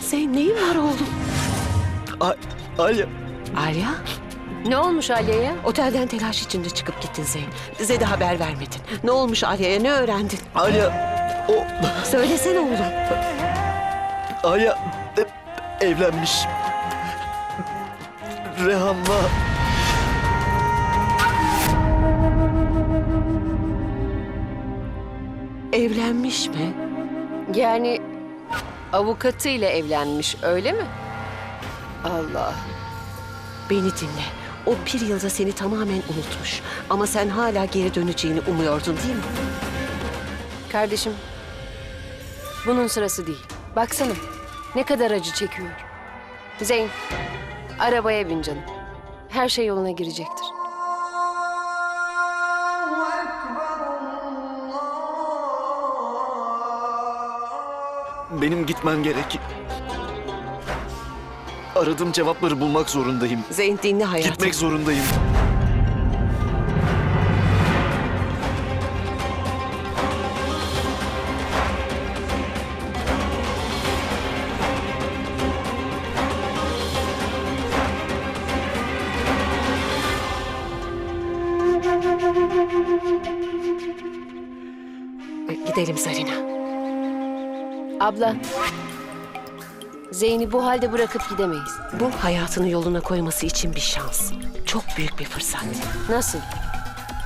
Zeyn neyin var oğlum? A- Alya, Arya, Ne olmuş Aliye'ye? otelden telaş içinde çıkıp gittin Zeyn. Bize de haber vermedin. Ne olmuş Arya'ya, ne öğrendin? Alya, o Söylesene oğlum. Alya evlenmiş. Rehan'la Evlenmiş mi? Yani avukatıyla evlenmiş öyle mi? Allah. Beni dinle. O bir yılda seni tamamen unutmuş. Ama sen hala geri döneceğini umuyordun değil mi? Kardeşim. Bunun sırası değil. Baksana. Ne kadar acı çekiyor. Zeyn. Arabaya bin canım. Her şey yoluna girecektir. Benim gitmem gerek. Aradığım cevapları bulmak zorundayım. Zeyn dinle hayatım. Gitmek zorundayım. Gidelim Zarina. Abla. Zeyn'i bu halde bırakıp gidemeyiz. Bu hayatını yoluna koyması için bir şans. Çok büyük bir fırsat. Nasıl?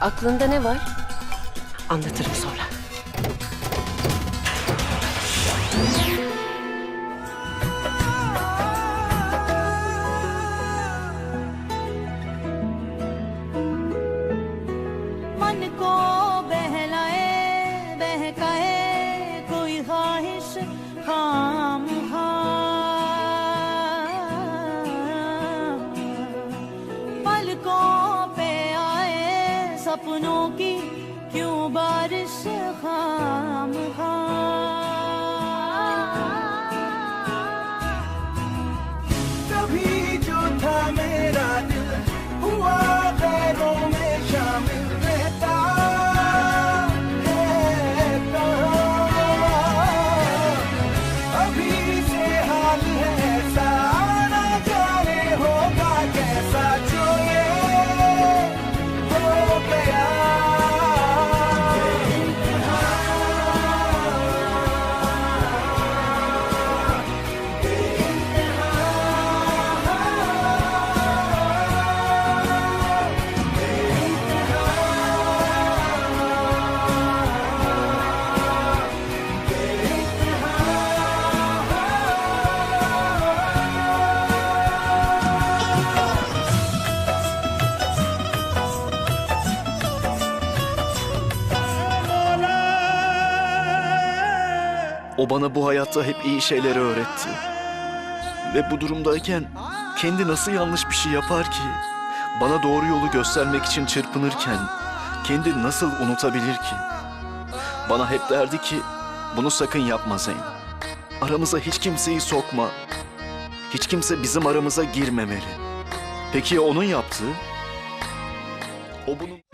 Aklında ne var? Anlatırım sonra. سڑکوں پہ آئے سپنوں کی کیوں بارش خام خام؟ O bana bu hayatta hep iyi şeyleri öğretti. Ve bu durumdayken kendi nasıl yanlış bir şey yapar ki? Bana doğru yolu göstermek için çırpınırken kendi nasıl unutabilir ki? Bana hep derdi ki bunu sakın yapma Zeyn. Aramıza hiç kimseyi sokma. Hiç kimse bizim aramıza girmemeli. Peki onun yaptığı? O bunun...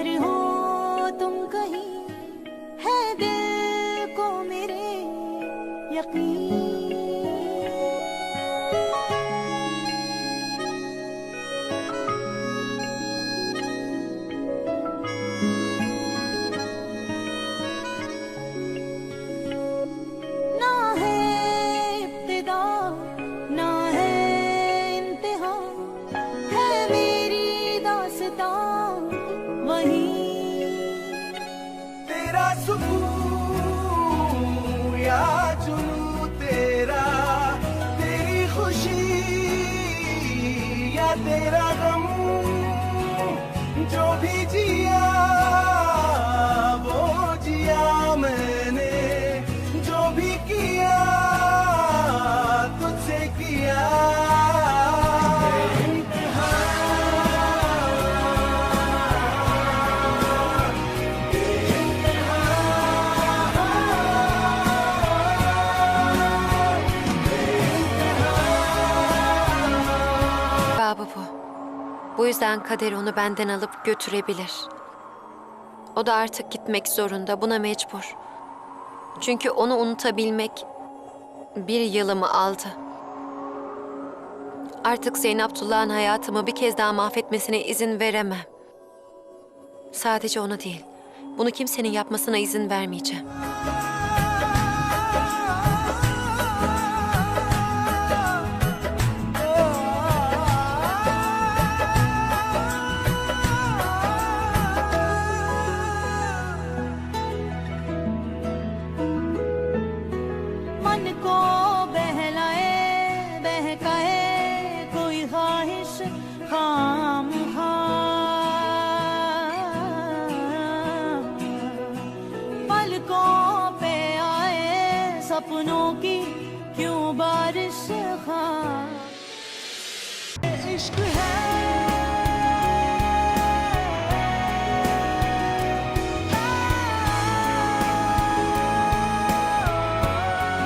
پر ہو تم کہیں ہے دل کو میرے یقین सुकून या जुनू तेरा तेरी खुशी या तेरा गम जो भी जिया yüzden kader onu benden alıp götürebilir. O da artık gitmek zorunda, buna mecbur. Çünkü onu unutabilmek bir yılımı aldı. Artık Zeyn Abdullah'ın hayatımı bir kez daha mahvetmesine izin veremem. Sadece onu değil, bunu kimsenin yapmasına izin vermeyeceğim. خام خام۔ پلکوں پہ آئے سپنوں کی کیوں بارش خام۔ عشق ہے۔